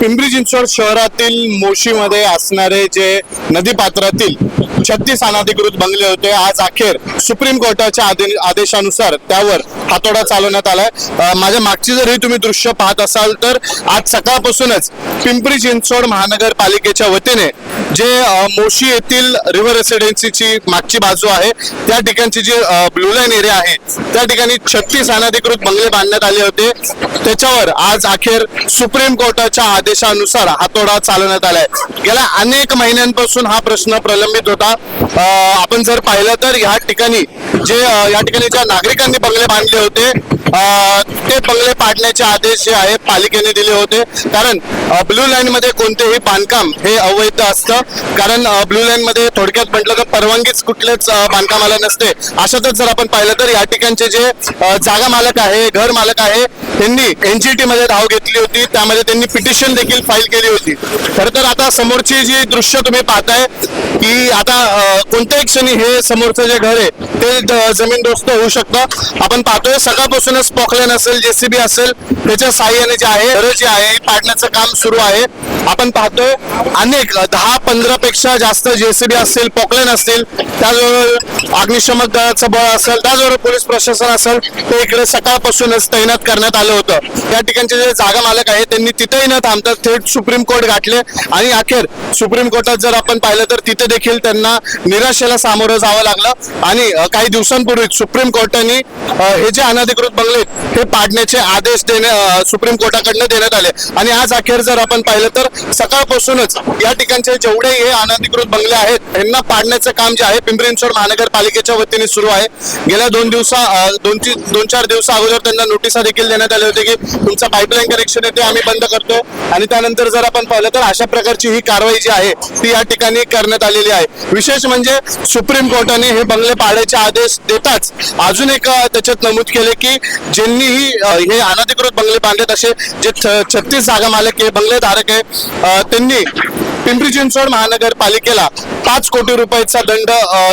पिंपरी चिंचवड शहरातील मोशीमध्ये असणारे जे नदीपात्रातील छत्तीस अनाधिकृत बंगले होते आज अखेर सुप्रीम कोर्टाच्या आदे- आदेशानुसार त्यावर हातोडा चालवण्यात आलाय. माझ्या मागची जर ही तुम्ही दृश्य पाहत असाल तर आज सकाळपासूनच पिंपरी चिंचवड महानगरपालिकेच्या वतीने जे मोशी येथील रिव्हर रेसिडेन्सीची मागची बाजू आहे त्या ठिकाणची जी ब्लू लाईन एरिया आहे त्या ठिकाणी छत्तीस अनाधिकृत बंगले बांधण्यात आले होते. त्याच्यावर आज अखेर सुप्रीम कोर्टाच्या आदेशानुसार हातोडा चालवण्यात आलाय. गेल्या अनेक महिन्यांपासून हा प्रश्न प्रलंबित होता. आपण जर पाहिलं तर या ठिकाणी जे या ठिकाणी ज्या नागरिकांनी बंगले बांधले होते ते बंगले पाडण्याचे आदेश जे आहे पालिकेने दिले होते. कारण ब्लू लाईन मध्ये कोणतेही बांधकाम हे अवैध असतं. कारण ब्लू लाईन मध्ये थोडक्यात म्हटलं तर परवानगीच कुठल्याच बांधकामाला नसते. अशातच जर आपण पाहिलं तर या ठिकाणचे जे जागा मालक आहे घर मालक आहे त्यांनी एनजीटी मध्ये धाव घेतली होती. त्यामध्ये त्यांनी पिटिशन देखील फाईल केली होती. खर तर आता समोरची जी दृश्य तुम्ही पाहताय की आता कोणत्याही क्षणी हे समोरचं जे घर आहे ते जमीन दोस्त होऊ शकतं. आपण पाहतोय सकाळपासूनच पॉकलेन असेल जेसीबी असेल त्याच्या साह्याने जे आहे घर जे आहे पाडण्याचं काम सुरू आहे. आपण पाहतोय अनेक दहा पंधरा पेक्षा जास्त जेसीबी असतील पॉकलेन असतील त्याचबरोबर अग्निशमक दलाचं बळ असेल त्याचबरोबर पोलीस प्रशासन असेल ते इकडे सकाळपासूनच तैनात करण्यात आलं होतं. या ठिकाणचे जे जागा मालक आहेत त्यांनी तिथेही न थांबता थेट सुप्रीम कोर्ट गाठले. आणि अखेर सुप्रीम कोर्टात जर आपण पाहिलं तर तिथे देखील त्यांना निराशेला सामोरं जावं लागलं. आणि काही दिवसांपूर्वी सुप्रीम कोर्टाने हे जे अनधिकृत बंगले हे पाडण्याचे आदेश देणे सुप्रीम कोर्टाकडनं देण्यात आले. आणि आज अखेर जर आपण पाहिलं तर सकाळपासूनच या ठिकाणचे जेवढे हे अनधिकृत बंगले आहेत यांना पाडण्याचं काम जे आहे पिंपरी चिंचवड महानगरपालिकेच्या वतीने सुरू आहे. गेल्या दोन दिवसा दोन दोन चार दिवसा अगोदर त्यांना नोटिसा देखील देण्यात आली होती की तुमचा पाईपलाईन कनेक्शन आहे ते आम्ही बंद करतो आणि त्यानंतर जर आपण पाहिलं तर अशा प्रकारची ही कारवाई जी आहे ती या ठिकाणी करण्यात आली आलेली आहे. विशेष म्हणजे सुप्रीम कोर्टाने हे बंगले पाडायचे आदेश देताच अजून एक त्याच्यात नमूद केले की ज्यांनीही हे अनधिकृत बंगले बांधले असे जे छत्तीस जागा मालक आहे बंगले धारक आहे त्यांनी पिंपरी चिंचवड महानगरपालिकेला पाच कोटी रुपयाचा दंड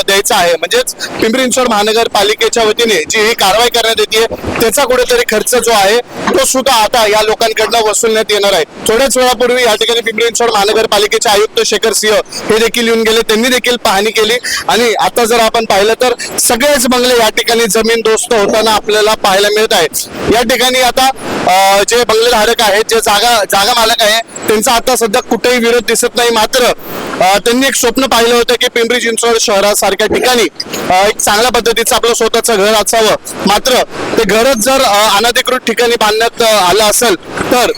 द्यायचा आहे. म्हणजेच पिंपरी चिंचवड महानगरपालिकेच्या वतीने जी ही कारवाई करण्यात येते त्याचा कुठेतरी खर्च जो आहे तो सुद्धा आता या लोकांकडनं वसूलण्यात येणार आहे. थोड्याच वेळापूर्वी या ठिकाणी पिंपरी चिंचवड महानगरपालिकेचे आयुक्त शेखर सिंह हे देखील येऊन गेले. त्यांनी देखील पाहणी केली. आणि आता जर आपण पाहिलं तर सगळेच बंगले या ठिकाणी जमीन दोस्त होताना आपल्याला पाहायला मिळत आहेत. या ठिकाणी आता जे बंगलेधारक आहेत जे जागा जागा मालक आहे त्यांचा आता सध्या कुठेही विरोध दिसत नाही. मात्र त्यांनी एक स्वप्न पाहिलं होतं की पिंपरी चिंचवड शहरासारख्या ठिकाणी एक चांगल्या पद्धतीचं आपलं स्वतःचं घर असावं. मात्र ते घरच जर अनधिकृत ठिकाणी बांधण्यात आलं असेल तर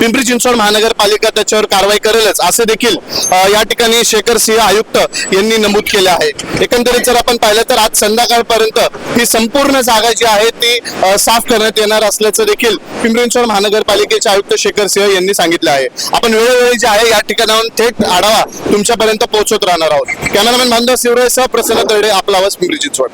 पिंपरी चिंचवड महानगरपालिका त्याच्यावर कारवाई करेलच. असे देखील या ठिकाणी शेखर सिंह आयुक्त यांनी नमूद केले आहे. एकंदरीत जर आपण पाहिलं तर आज संध्याकाळपर्यंत ही संपूर्ण जागा जी आहे ती साफ करण्यात येणार असल्याचं देखील पिंपरी चिंचवड महानगरपालिकेचे आयुक्त शेखर सिंह यांनी सांगितले आहे. आपण वेळोवेळी जे आहे या ठिकाणाहून थेट आढावा तुमच्यापर्यंत पोहोचवत राहणार आहोत. कॅमेरामॅन बांधव शिवराय सह प्रसन्न तरडे आपला आवाज पिंपरी चिंचवड.